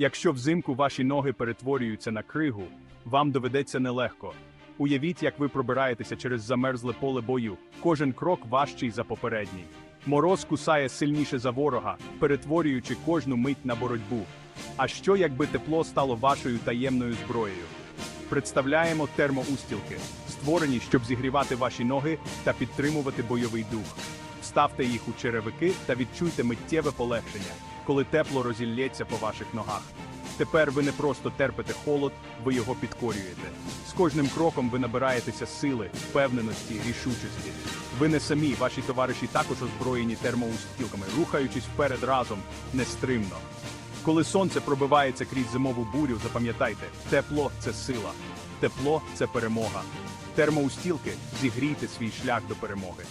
Якщо взимку ваші ноги перетворюються на кригу, вам доведеться нелегко. Уявіть, як ви пробираєтеся через замерзле поле бою. Кожен крок важчий за попередній. Мороз кусає сильніше за ворога, перетворюючи кожну мить на боротьбу. А що, якби тепло стало вашою таємною зброєю? Представляємо термоустілки, створені, щоб зігрівати ваші ноги та підтримувати бойовий дух. Вставте їх у черевики та відчуйте миттєве полегшення, коли тепло розілється по ваших ногах. Тепер ви не просто терпите холод, ви його підкорюєте. З кожним кроком ви набираєтеся сили, впевненості, рішучості. Ви не самі, ваші товариші також озброєні термоустілками, рухаючись вперед разом, нестримно. Коли сонце пробивається крізь зимову бурю, запам'ятайте, тепло це сила, тепло це перемога. Термоустілки зігрійте свій шлях до перемоги.